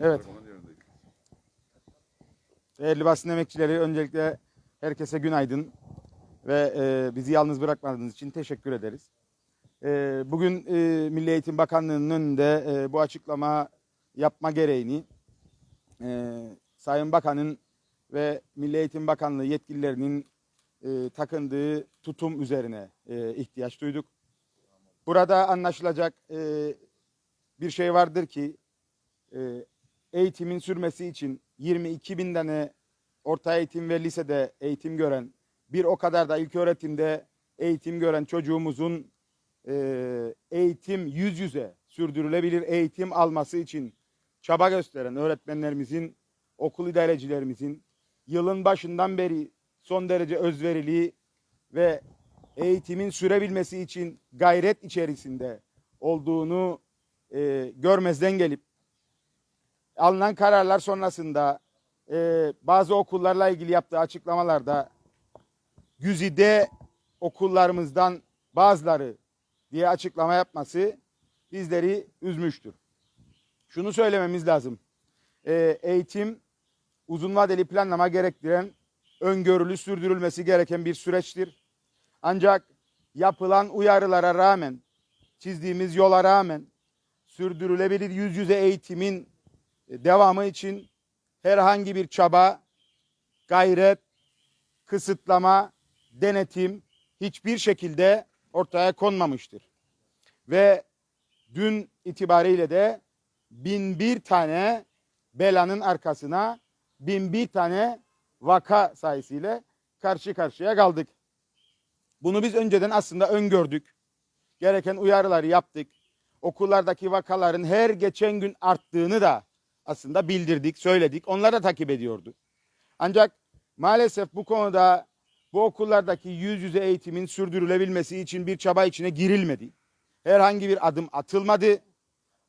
Evet. Değerli basın emekçileri öncelikle herkese günaydın ve e, bizi yalnız bırakmadığınız için teşekkür ederiz. E, bugün e, Milli Eğitim Bakanlığı'nın önünde e, bu açıklama yapma gereğini e, Sayın Bakan'ın ve Milli Eğitim Bakanlığı yetkililerinin e, takındığı tutum üzerine e, ihtiyaç duyduk. Burada anlaşılacak e, bir şey vardır ki e, eğitimin sürmesi için 22 bin tane orta eğitim ve lisede eğitim gören, bir o kadar da ilk öğretimde eğitim gören çocuğumuzun e, eğitim yüz yüze sürdürülebilir eğitim alması için çaba gösteren öğretmenlerimizin, okul idarecilerimizin yılın başından beri son derece özverili ve eğitimin sürebilmesi için gayret içerisinde olduğunu e, görmezden gelip alınan kararlar sonrasında e, bazı okullarla ilgili yaptığı açıklamalarda güzide okullarımızdan bazıları diye açıklama yapması bizleri üzmüştür. Şunu söylememiz lazım. E, eğitim uzun vadeli planlama gerektiren, öngörülü sürdürülmesi gereken bir süreçtir. Ancak yapılan uyarılara rağmen, çizdiğimiz yola rağmen sürdürülebilir yüz yüze eğitimin devamı için herhangi bir çaba, gayret, kısıtlama, denetim hiçbir şekilde ortaya konmamıştır. Ve dün itibariyle de bin bir tane belanın arkasına bin bir tane vaka sayısıyla karşı karşıya kaldık. Bunu biz önceden aslında öngördük. Gereken uyarıları yaptık. Okullardaki vakaların her geçen gün arttığını da aslında bildirdik, söyledik. Onlar da takip ediyordu. Ancak maalesef bu konuda bu okullardaki yüz yüze eğitimin sürdürülebilmesi için bir çaba içine girilmedi. Herhangi bir adım atılmadı.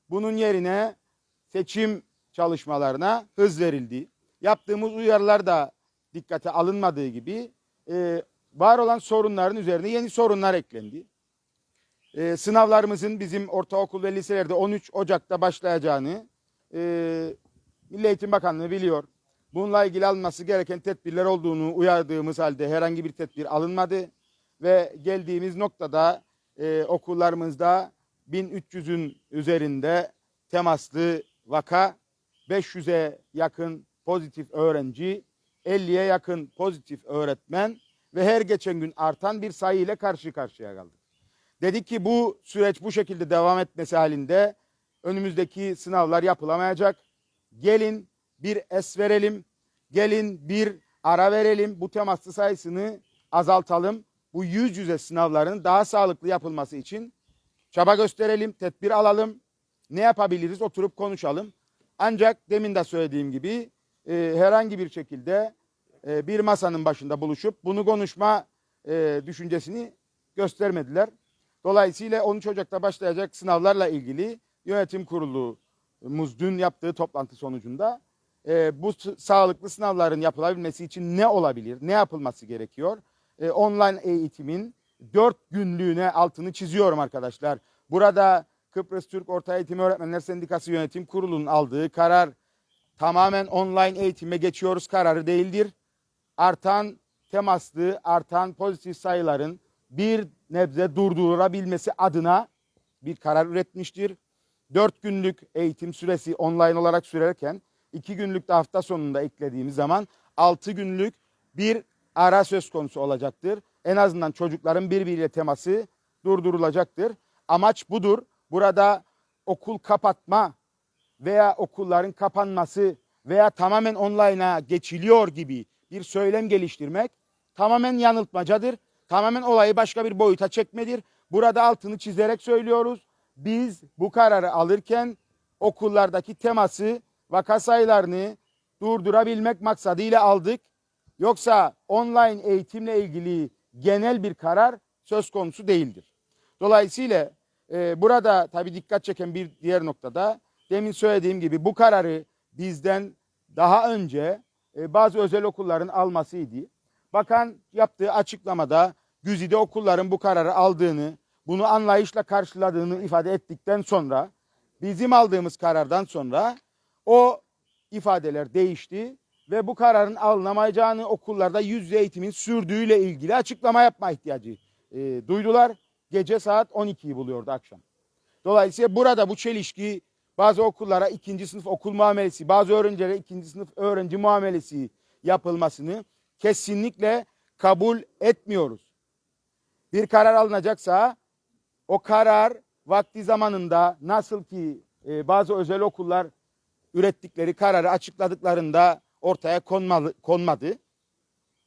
Bunun yerine seçim çalışmalarına hız verildi. Yaptığımız uyarılar da dikkate alınmadığı gibi e, var olan sorunların üzerine yeni sorunlar eklendi. E, sınavlarımızın bizim ortaokul ve liselerde 13 Ocak'ta başlayacağını e, Milli Eğitim Bakanlığı biliyor. Bununla ilgili alınması gereken tedbirler olduğunu uyardığımız halde herhangi bir tedbir alınmadı. Ve geldiğimiz noktada e, okullarımızda 1300'ün üzerinde temaslı vaka, 500'e yakın pozitif öğrenci, 50'ye yakın pozitif öğretmen ve her geçen gün artan bir sayı ile karşı karşıya kaldık. Dedik ki bu süreç bu şekilde devam etmesi halinde önümüzdeki sınavlar yapılamayacak. Gelin bir es verelim. Gelin bir ara verelim. Bu temaslı sayısını azaltalım. Bu yüz yüze sınavların daha sağlıklı yapılması için çaba gösterelim, tedbir alalım. Ne yapabiliriz oturup konuşalım. Ancak demin de söylediğim gibi e, herhangi bir şekilde e, bir masanın başında buluşup bunu konuşma e, düşüncesini göstermediler. Dolayısıyla 13 Ocak'ta başlayacak sınavlarla ilgili yönetim kurulumuz dün yaptığı toplantı sonucunda e, bu sağlıklı sınavların yapılabilmesi için ne olabilir, ne yapılması gerekiyor? E, online eğitimin 4 günlüğüne altını çiziyorum arkadaşlar. Burada Kıbrıs Türk Orta Eğitim Öğretmenler Sendikası Yönetim Kurulu'nun aldığı karar tamamen online eğitime geçiyoruz kararı değildir. Artan temaslı, artan pozitif sayıların bir nebze durdurulabilmesi adına bir karar üretmiştir. 4 günlük eğitim süresi online olarak sürerken 2 günlük de hafta sonunda eklediğimiz zaman 6 günlük bir ara söz konusu olacaktır. En azından çocukların birbiriyle teması durdurulacaktır. Amaç budur. Burada okul kapatma veya okulların kapanması veya tamamen online'a geçiliyor gibi bir söylem geliştirmek tamamen yanıltmacadır. Tamamen olayı başka bir boyuta çekmedir. Burada altını çizerek söylüyoruz. Biz bu kararı alırken okullardaki teması, vaka sayılarını durdurabilmek maksadıyla aldık. Yoksa online eğitimle ilgili genel bir karar söz konusu değildir. Dolayısıyla e, burada tabii dikkat çeken bir diğer noktada demin söylediğim gibi bu kararı bizden daha önce e, bazı özel okulların almasıydı. Bakan yaptığı açıklamada Güzide okulların bu kararı aldığını, bunu anlayışla karşıladığını ifade ettikten sonra bizim aldığımız karardan sonra o ifadeler değişti ve bu kararın alınamayacağını okullarda yüz yüze eğitimin sürdüğüyle ilgili açıklama yapma ihtiyacı e, duydular. Gece saat 12'yi buluyordu akşam. Dolayısıyla burada bu çelişki bazı okullara ikinci sınıf okul muamelesi, bazı öğrencilere ikinci sınıf öğrenci muamelesi yapılmasını kesinlikle kabul etmiyoruz. Bir karar alınacaksa o karar vakti zamanında nasıl ki e, bazı özel okullar ürettikleri kararı açıkladıklarında ortaya konmalı, konmadı.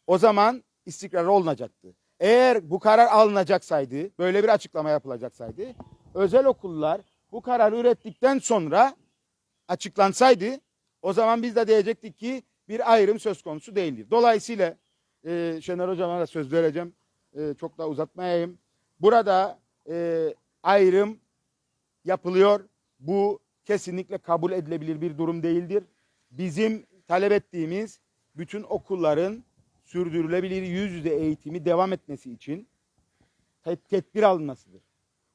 O zaman istikrar olunacaktı. Eğer bu karar alınacaksaydı, böyle bir açıklama yapılacaksaydı, özel okullar bu kararı ürettikten sonra açıklansaydı, o zaman biz de diyecektik ki bir ayrım söz konusu değildir. Dolayısıyla e, Şener Hocam'a da söz vereceğim. E, çok da uzatmayayım. Burada e, ayrım yapılıyor. Bu kesinlikle kabul edilebilir bir durum değildir. Bizim talep ettiğimiz bütün okulların sürdürülebilir yüz yüze eğitimi devam etmesi için ted- tedbir alınmasıdır.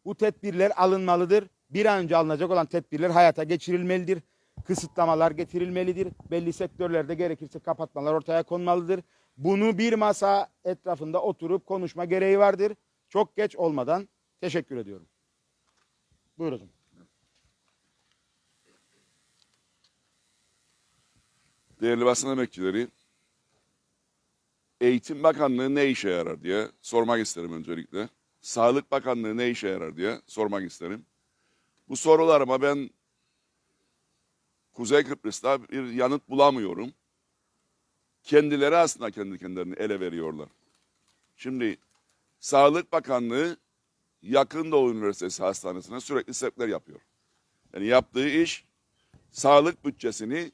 Bu tedbirler alınmalıdır. Bir an önce alınacak olan tedbirler hayata geçirilmelidir. Kısıtlamalar getirilmelidir. Belli sektörlerde gerekirse kapatmalar ortaya konmalıdır. Bunu bir masa etrafında oturup konuşma gereği vardır. Çok geç olmadan teşekkür ediyorum. Buyur Değerli basın emekçileri, Eğitim Bakanlığı ne işe yarar diye sormak isterim öncelikle. Sağlık Bakanlığı ne işe yarar diye sormak isterim. Bu sorularıma ben Kuzey Kıbrıs'ta bir yanıt bulamıyorum. Kendileri aslında kendi kendilerini ele veriyorlar. Şimdi Sağlık Bakanlığı Yakın Doğu Üniversitesi Hastanesi'ne sürekli sevkler yapıyor. Yani yaptığı iş sağlık bütçesini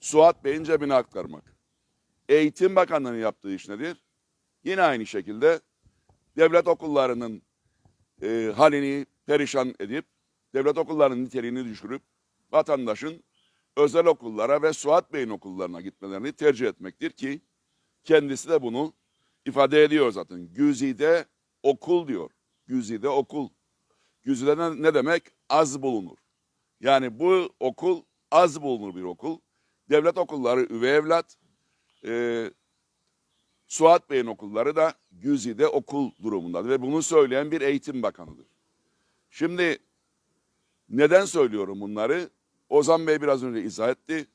Suat Bey'in cebine aktarmak. Eğitim Bakanlığı'nın yaptığı iş nedir? Yine aynı şekilde devlet okullarının e, halini perişan edip, devlet okullarının niteliğini düşürüp, vatandaşın özel okullara ve Suat Bey'in okullarına gitmelerini tercih etmektir ki, kendisi de bunu ifade ediyor zaten. Güzide okul diyor. Güzide okul. Güzide ne, demek? Az bulunur. Yani bu okul az bulunur bir okul. Devlet okulları üvey evlat, e, Suat Bey'in okulları da Güzide okul durumundadır ve bunu söyleyen bir eğitim bakanıdır. Şimdi neden söylüyorum bunları? Ozan Bey biraz önce izah etti.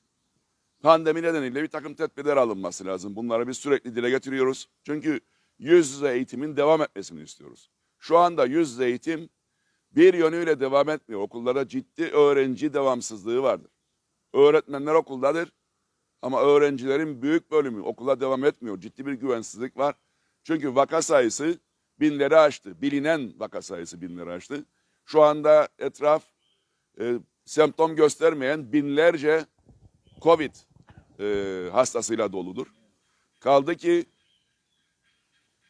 Pandemi nedeniyle bir takım tedbirler alınması lazım. Bunları biz sürekli dile getiriyoruz. Çünkü yüz yüze eğitimin devam etmesini istiyoruz. Şu anda yüz yüze eğitim bir yönüyle devam etmiyor. Okullarda ciddi öğrenci devamsızlığı vardır. Öğretmenler okuldadır ama öğrencilerin büyük bölümü okula devam etmiyor. Ciddi bir güvensizlik var. Çünkü vaka sayısı binleri aştı. Bilinen vaka sayısı binleri aştı. Şu anda etraf e, semptom göstermeyen binlerce COVID e, hastasıyla doludur. Kaldı ki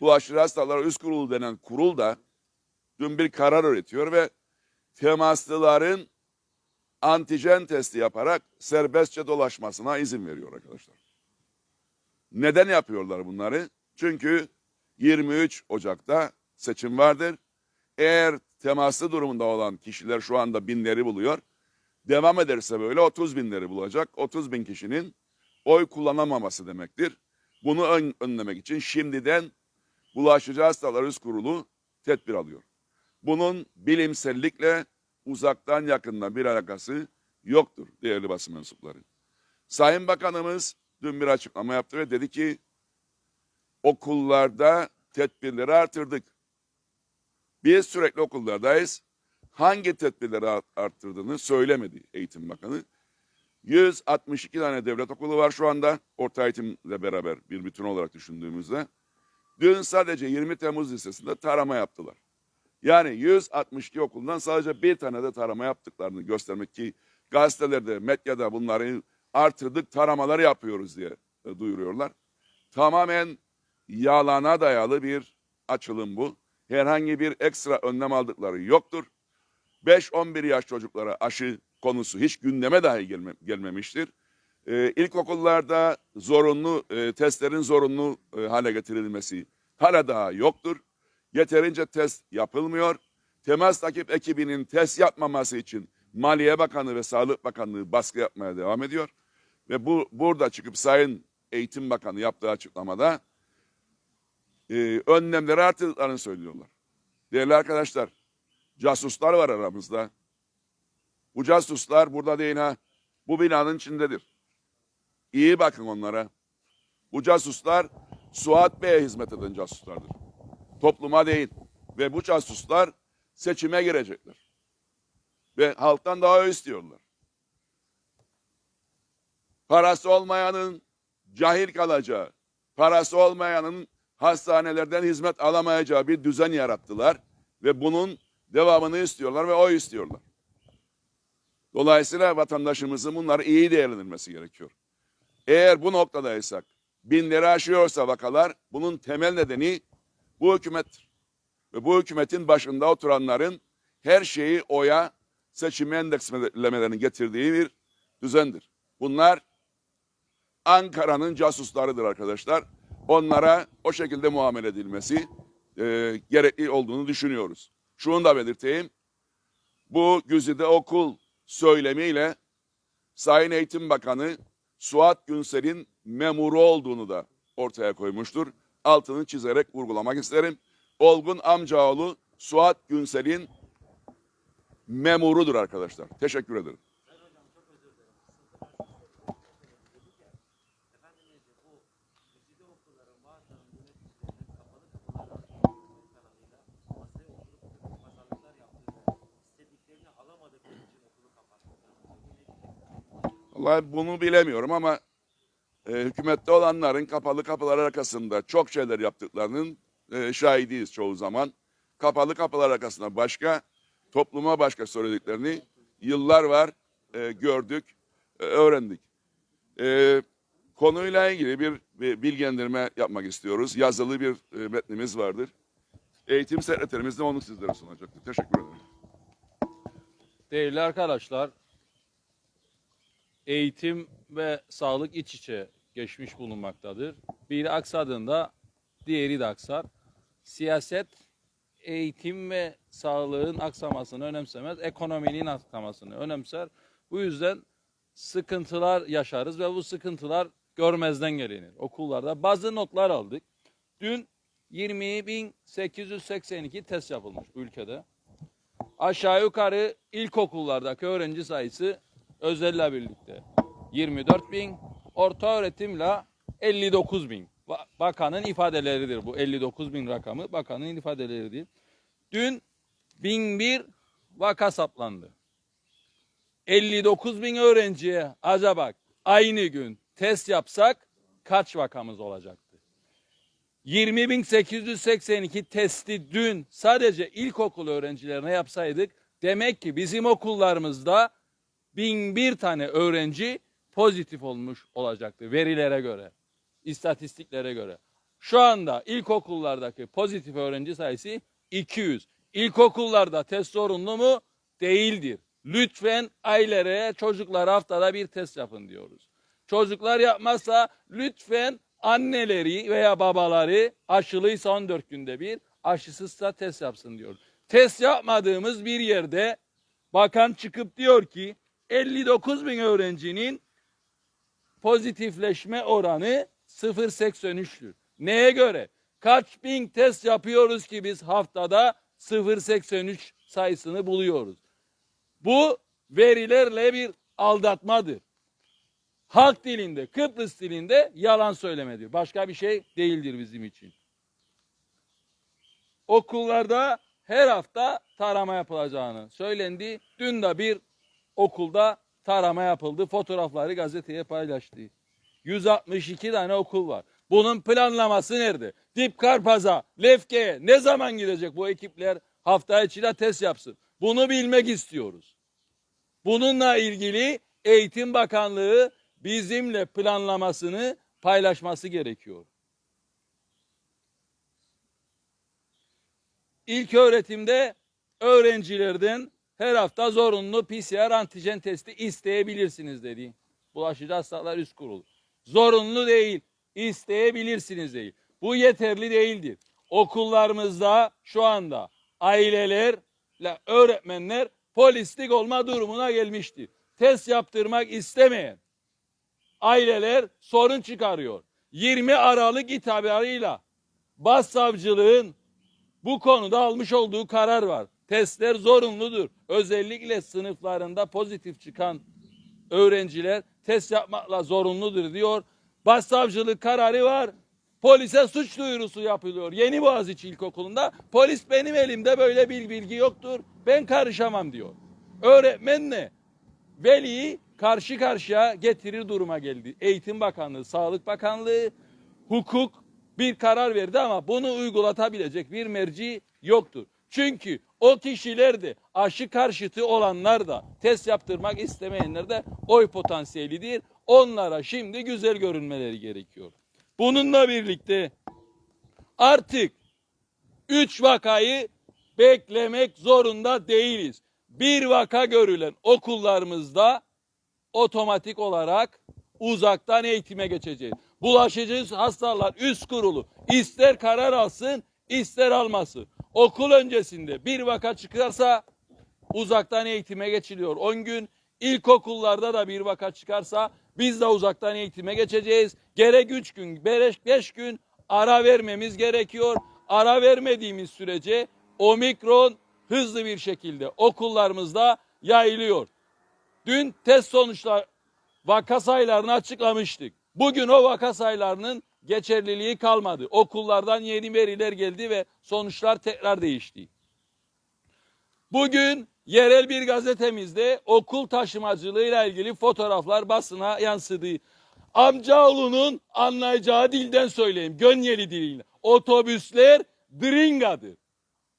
bu aşırı hastalar üst kurulu denen kurul da dün bir karar üretiyor ve temaslıların antijen testi yaparak serbestçe dolaşmasına izin veriyor arkadaşlar. Neden yapıyorlar bunları? Çünkü 23 Ocak'ta seçim vardır. Eğer temaslı durumunda olan kişiler şu anda binleri buluyor. Devam ederse böyle 30 binleri bulacak. 30 bin kişinin oy kullanamaması demektir. Bunu ön, önlemek için şimdiden Bulaşıcı Hastalar Üst Kurulu tedbir alıyor. Bunun bilimsellikle uzaktan yakından bir alakası yoktur değerli basın mensupları. Sayın Bakanımız dün bir açıklama yaptı ve dedi ki okullarda tedbirleri artırdık. Biz sürekli okullardayız. Hangi tedbirleri art- arttırdığını söylemedi Eğitim Bakanı. 162 tane devlet okulu var şu anda orta eğitimle beraber bir bütün olarak düşündüğümüzde. Dün sadece 20 Temmuz Lisesi'nde tarama yaptılar. Yani 162 okuldan sadece bir tane de tarama yaptıklarını göstermek ki gazetelerde, medyada bunları artırdık taramaları yapıyoruz diye e, duyuruyorlar. Tamamen yalana dayalı bir açılım bu. Herhangi bir ekstra önlem aldıkları yoktur. 5-11 yaş çocuklara aşı konusu hiç gündeme dahi gelme- gelmemiştir. e, ilkokullarda zorunlu e, testlerin zorunlu e, hale getirilmesi hala daha yoktur. Yeterince test yapılmıyor. Temas takip ekibinin test yapmaması için Maliye Bakanı ve Sağlık Bakanlığı baskı yapmaya devam ediyor. Ve bu burada çıkıp Sayın Eğitim Bakanı yaptığı açıklamada e, önlemleri artırdıklarını söylüyorlar. Değerli arkadaşlar, casuslar var aramızda. Bu casuslar burada değil ha. Bu binanın içindedir. İyi bakın onlara. Bu casuslar Suat Bey'e hizmet eden casuslardır. Topluma değil. Ve bu casuslar seçime girecekler. Ve halktan daha istiyorlar. Parası olmayanın cahil kalacağı, parası olmayanın hastanelerden hizmet alamayacağı bir düzen yarattılar. Ve bunun devamını istiyorlar ve o istiyorlar. Dolayısıyla vatandaşımızın bunları iyi değerlendirmesi gerekiyor. Eğer bu noktadaysak, binleri aşıyorsa vakalar, bunun temel nedeni bu hükümettir. Ve bu hükümetin başında oturanların her şeyi oya, seçime endekslemelerinin getirdiği bir düzendir. Bunlar Ankara'nın casuslarıdır arkadaşlar. Onlara o şekilde muamele edilmesi e, gerekli olduğunu düşünüyoruz. Şunu da belirteyim. Bu Güzide Okul söylemiyle Sayın Eğitim Bakanı Suat Günsel'in memuru olduğunu da ortaya koymuştur. Altını çizerek vurgulamak isterim. Olgun amcaoğlu Suat Günsel'in memurudur arkadaşlar. Teşekkür ederim. Vallahi bunu bilemiyorum ama e, hükümette olanların kapalı kapılar arkasında çok şeyler yaptıklarının e, şahidiyiz çoğu zaman. Kapalı kapılar arkasında başka, topluma başka söylediklerini yıllar var e, gördük, e, öğrendik. E, konuyla ilgili bir, bir bilgilendirme yapmak istiyoruz. Yazılı bir e, metnimiz vardır. Eğitim sekreterimiz de onu sizlere sunacaktır. Teşekkür ederim. Değerli arkadaşlar, eğitim ve sağlık iç içe geçmiş bulunmaktadır. Biri aksadığında diğeri de aksar. Siyaset eğitim ve sağlığın aksamasını önemsemez, ekonominin aksamasını önemser. Bu yüzden sıkıntılar yaşarız ve bu sıkıntılar görmezden gelinir. Okullarda bazı notlar aldık. Dün 20.882 test yapılmış ülkede. Aşağı yukarı ilkokullardaki öğrenci sayısı özelle birlikte 24 bin, orta öğretimle 59 bin. Ba- Bakanın ifadeleridir bu 59 bin rakamı bakanın ifadeleridir. Dün 1001 vaka saplandı. 59 bin öğrenciye acaba aynı gün test yapsak kaç vakamız olacaktı? 20.882 testi dün sadece ilkokul öğrencilerine yapsaydık demek ki bizim okullarımızda 1001 tane öğrenci pozitif olmuş olacaktı verilere göre, istatistiklere göre. Şu anda ilkokullardaki pozitif öğrenci sayısı 200. İlkokullarda test zorunlu mu? Değildir. Lütfen ailelere, çocuklara haftada bir test yapın diyoruz. Çocuklar yapmazsa lütfen anneleri veya babaları aşılıysa 14 günde bir, aşısızsa test yapsın diyor. Test yapmadığımız bir yerde bakan çıkıp diyor ki 59 bin öğrencinin pozitifleşme oranı 0.83'tür. Neye göre? Kaç bin test yapıyoruz ki biz haftada 0.83 sayısını buluyoruz. Bu verilerle bir aldatmadır. Halk dilinde, Kıbrıs dilinde yalan söylemedir. Başka bir şey değildir bizim için. Okullarda her hafta tarama yapılacağını söylendi. Dün de bir okulda tarama yapıldı. Fotoğrafları gazeteye paylaştı. 162 tane okul var. Bunun planlaması nerede? Dip Karpaz'a, Lefke'ye ne zaman gidecek bu ekipler? Hafta içi de test yapsın. Bunu bilmek istiyoruz. Bununla ilgili Eğitim Bakanlığı bizimle planlamasını paylaşması gerekiyor. İlk öğretimde öğrencilerden her hafta zorunlu PCR antijen testi isteyebilirsiniz dedi. Bulaşıcı Hastalıklar Üst Kurulu. Zorunlu değil, isteyebilirsiniz değil. Bu yeterli değildir. Okullarımızda şu anda ailelerle öğretmenler polislik olma durumuna gelmiştir. Test yaptırmak istemeyen aileler sorun çıkarıyor. 20 Aralık itibarıyla Başsavcılığın bu konuda almış olduğu karar var. Testler zorunludur. Özellikle sınıflarında pozitif çıkan öğrenciler test yapmakla zorunludur diyor. Başsavcılık kararı var. Polise suç duyurusu yapılıyor. Yeni Boğaziçi İlkokulu'nda polis benim elimde böyle bir bilgi yoktur. Ben karışamam diyor. Öğretmenle veliyi karşı karşıya getirir duruma geldi. Eğitim Bakanlığı, Sağlık Bakanlığı, hukuk bir karar verdi ama bunu uygulatabilecek bir merci yoktur. Çünkü o kişiler de aşı karşıtı olanlar da test yaptırmak istemeyenler de oy potansiyelidir. Onlara şimdi güzel görünmeleri gerekiyor. Bununla birlikte artık 3 vakayı beklemek zorunda değiliz. Bir vaka görülen okullarımızda otomatik olarak uzaktan eğitime geçeceğiz. Bulaşıcı hastalar üst kurulu ister karar alsın ister almasın. Okul öncesinde bir vaka çıkarsa uzaktan eğitime geçiliyor 10 gün. İlkokullarda da bir vaka çıkarsa biz de uzaktan eğitime geçeceğiz. Gerek 3 gün, gerek 5 gün ara vermemiz gerekiyor. Ara vermediğimiz sürece omikron hızlı bir şekilde okullarımızda yayılıyor. Dün test sonuçlar vaka sayılarını açıklamıştık. Bugün o vaka sayılarının geçerliliği kalmadı. Okullardan yeni veriler geldi ve sonuçlar tekrar değişti. Bugün yerel bir gazetemizde okul taşımacılığıyla ilgili fotoğraflar basına yansıdı. Amcaoğlunun anlayacağı dilden söyleyeyim. Gönyeli diliyle. Otobüsler dringadır.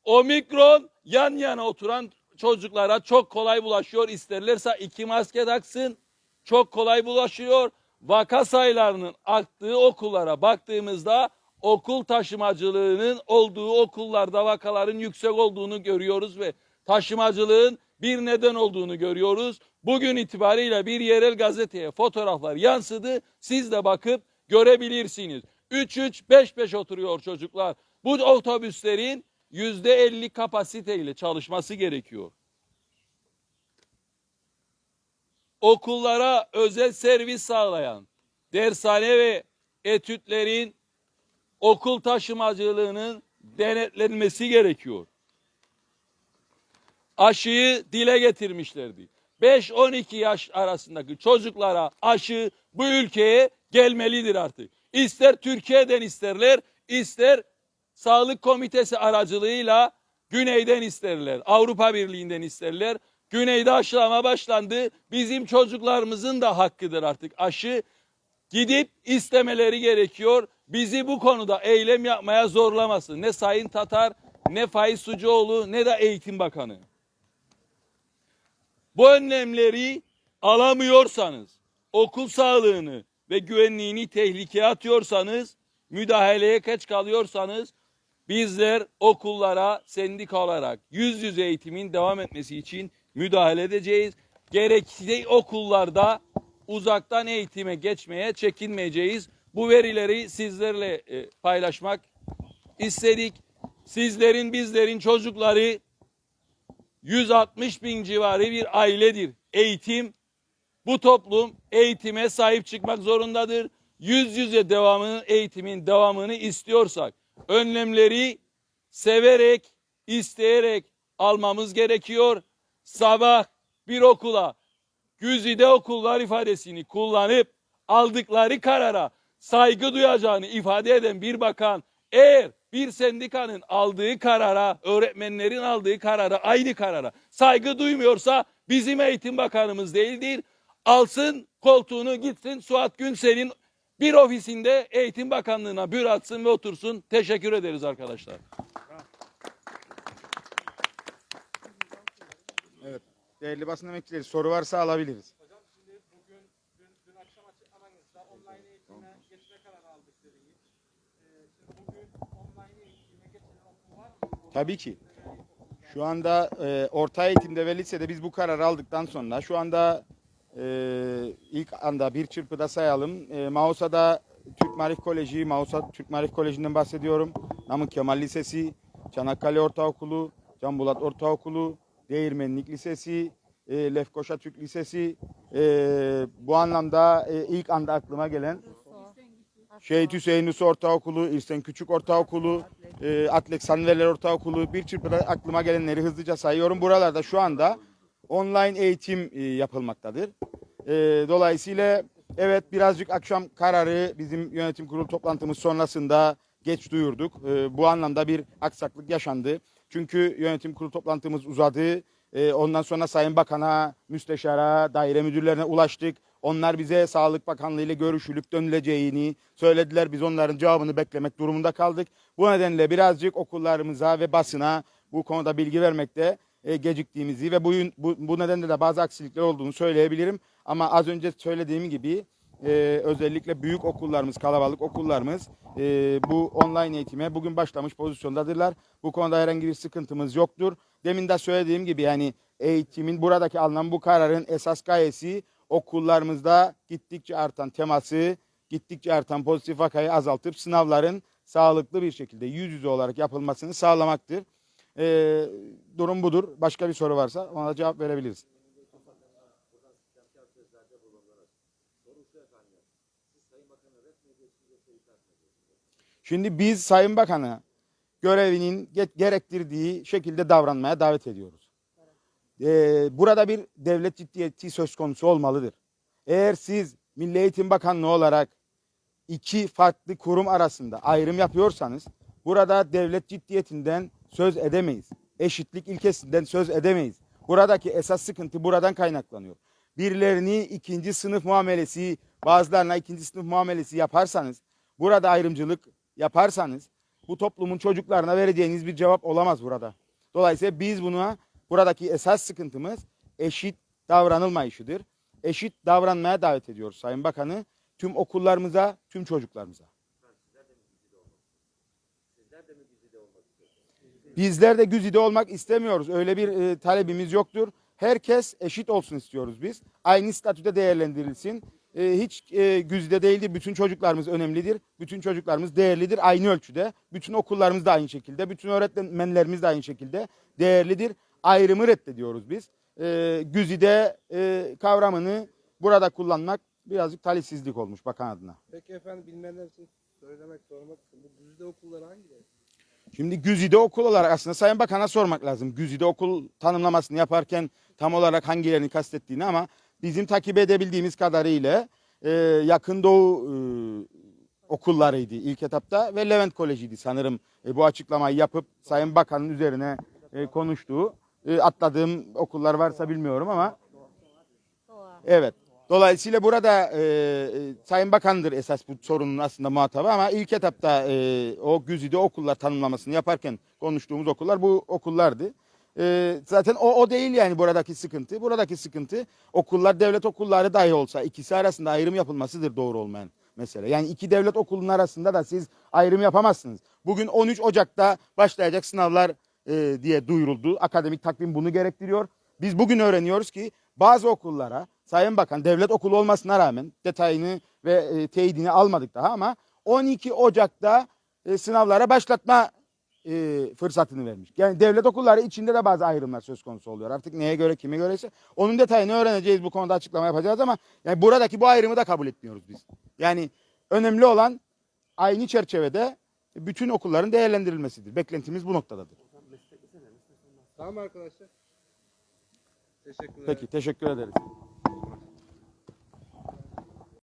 Omikron yan yana oturan çocuklara çok kolay bulaşıyor. İsterlerse iki maske taksın. Çok kolay bulaşıyor. Vaka sayılarının arttığı okullara baktığımızda okul taşımacılığının olduğu okullarda vakaların yüksek olduğunu görüyoruz ve taşımacılığın bir neden olduğunu görüyoruz. Bugün itibariyle bir yerel gazeteye fotoğraflar yansıdı. Siz de bakıp görebilirsiniz. 3-3-5-5 oturuyor çocuklar. Bu otobüslerin %50 kapasiteyle çalışması gerekiyor. Okullara özel servis sağlayan dershane ve etütlerin okul taşımacılığının denetlenmesi gerekiyor. Aşıyı dile getirmişlerdi. 5-12 yaş arasındaki çocuklara aşı bu ülkeye gelmelidir artık. İster Türkiye'den isterler, ister Sağlık Komitesi aracılığıyla Güney'den isterler, Avrupa Birliği'nden isterler. Güneyde aşılama başlandı. Bizim çocuklarımızın da hakkıdır artık aşı. Gidip istemeleri gerekiyor. Bizi bu konuda eylem yapmaya zorlamasın. Ne Sayın Tatar, ne Faiz Sucuoğlu, ne de Eğitim Bakanı. Bu önlemleri alamıyorsanız, okul sağlığını ve güvenliğini tehlikeye atıyorsanız, müdahaleye geç kalıyorsanız bizler okullara sendika olarak yüz yüze eğitimin devam etmesi için müdahale edeceğiz. Gerekli okullarda uzaktan eğitime geçmeye çekinmeyeceğiz. Bu verileri sizlerle e, paylaşmak istedik. Sizlerin bizlerin çocukları 160 bin civarı bir ailedir. Eğitim, bu toplum eğitime sahip çıkmak zorundadır. Yüz yüze devamını, eğitimin devamını istiyorsak, önlemleri severek, isteyerek almamız gerekiyor. Sabah bir okula, güzide okullar ifadesini kullanıp aldıkları karara saygı duyacağını ifade eden bir bakan eğer bir sendikanın aldığı karara, öğretmenlerin aldığı karara, aynı karara saygı duymuyorsa bizim eğitim bakanımız değildir. Alsın koltuğunu gitsin Suat Günsel'in bir ofisinde eğitim bakanlığına bür atsın ve otursun. Teşekkür ederiz arkadaşlar. Değerli basın emekçileri soru varsa alabiliriz. Hocam şimdi bugün, dün, dün akşam açıklamanızda online eğitime geçme kararı aldık dediniz. Ee, şimdi bugün online eğitime geçen okul var mı? Tabii ki. Şu anda e, orta eğitimde ve lisede biz bu kararı aldıktan sonra şu anda Ee, ilk anda bir çırpıda sayalım. Ee, Mausa'da Türk Marif Koleji, Mausa Türk Marif Koleji'nden bahsediyorum. Namık Kemal Lisesi, Çanakkale Ortaokulu, Can Bulat Ortaokulu, Değirmenlik Lisesi, e, Lefkoşa Türk Lisesi. E, bu anlamda e, ilk anda aklıma gelen Şehit Hüseyin Nus Ortaokulu, İrsen Küçük Ortaokulu, e, Atlek Sanverler Ortaokulu, bir çırpıda aklıma gelenleri hızlıca sayıyorum. Buralarda şu anda online eğitim e, yapılmaktadır. E, dolayısıyla evet birazcık akşam kararı bizim yönetim kurulu toplantımız sonrasında geç duyurduk. E, bu anlamda bir aksaklık yaşandı. Çünkü yönetim kurulu toplantımız uzadı. E, ondan sonra Sayın Bakan'a, müsteşara, daire müdürlerine ulaştık. Onlar bize Sağlık Bakanlığı ile görüşülüp dönüleceğini söylediler. Biz onların cevabını beklemek durumunda kaldık. Bu nedenle birazcık okullarımıza ve basına bu konuda bilgi vermekte e, geciktiğimizi ve bu, bu, bu nedenle de bazı aksilikler olduğunu söyleyebilirim. Ama az önce söylediğim gibi e, özellikle büyük okullarımız, kalabalık okullarımız e, bu online eğitime bugün başlamış pozisyondadırlar. Bu konuda herhangi bir sıkıntımız yoktur. Demin de söylediğim gibi yani eğitimin buradaki alınan bu kararın esas gayesi okullarımızda gittikçe artan teması, gittikçe artan pozitif vakayı azaltıp sınavların sağlıklı bir şekilde yüz yüze olarak yapılmasını sağlamaktır. Ee, durum budur. Başka bir soru varsa ona da cevap verebiliriz. Şimdi biz Sayın Bakan'ı görevinin ge- gerektirdiği şekilde davranmaya davet ediyoruz. Ee, burada bir devlet ciddiyeti söz konusu olmalıdır. Eğer siz Milli Eğitim Bakanlığı olarak iki farklı kurum arasında ayrım yapıyorsanız burada devlet ciddiyetinden söz edemeyiz. Eşitlik ilkesinden söz edemeyiz. Buradaki esas sıkıntı buradan kaynaklanıyor. Birilerini ikinci sınıf muamelesi, bazılarına ikinci sınıf muamelesi yaparsanız, burada ayrımcılık yaparsanız bu toplumun çocuklarına vereceğiniz bir cevap olamaz burada. Dolayısıyla biz buna buradaki esas sıkıntımız eşit davranılmayışıdır. Eşit davranmaya davet ediyoruz Sayın Bakanı tüm okullarımıza, tüm çocuklarımıza. Bizler de güzide olmak istemiyoruz. Öyle bir e, talebimiz yoktur. Herkes eşit olsun istiyoruz biz. Aynı statüde değerlendirilsin. E, hiç e, güzide değildir. Bütün çocuklarımız önemlidir. Bütün çocuklarımız değerlidir aynı ölçüde. Bütün okullarımız da aynı şekilde. Bütün öğretmenlerimiz de aynı şekilde değerlidir. Ayrımı reddediyoruz biz. E, güzide e, kavramını burada kullanmak birazcık talihsizlik olmuş bakan adına. Peki efendim bilmeyenler için söylemek, sormak için bu güzide okulları hangileri? Şimdi Güzide okul olarak aslında Sayın Bakan'a sormak lazım. Güzide okul tanımlamasını yaparken tam olarak hangilerini kastettiğini ama bizim takip edebildiğimiz kadarıyla e, yakın doğu e, okullarıydı ilk etapta ve Levent Koleji'ydi sanırım e, bu açıklamayı yapıp Sayın Bakan'ın üzerine e, konuştuğu. E, atladığım okullar varsa bilmiyorum ama Evet. Dolayısıyla burada e, e, Sayın Bakan'dır esas bu sorunun aslında muhatabı ama ilk etapta e, o güzide okullar tanımlamasını yaparken konuştuğumuz okullar bu okullardı. E, zaten o, o değil yani buradaki sıkıntı. Buradaki sıkıntı okullar devlet okulları dahi olsa ikisi arasında ayrım yapılmasıdır doğru olmayan mesele. Yani iki devlet okulunun arasında da siz ayrım yapamazsınız. Bugün 13 Ocak'ta başlayacak sınavlar e, diye duyuruldu. Akademik takvim bunu gerektiriyor. Biz bugün öğreniyoruz ki bazı okullara Sayın Bakan devlet okulu olmasına rağmen detayını ve e, teyidini almadık daha ama 12 Ocak'ta e, sınavlara başlatma e, fırsatını vermiş. Yani devlet okulları içinde de bazı ayrımlar söz konusu oluyor. Artık neye göre kime göreyse onun detayını öğreneceğiz bu konuda açıklama yapacağız ama yani buradaki bu ayrımı da kabul etmiyoruz biz. Yani önemli olan aynı çerçevede bütün okulların değerlendirilmesidir. Beklentimiz bu noktadadır. Tamam arkadaşlar. Teşekkürler. Peki teşekkür ederiz.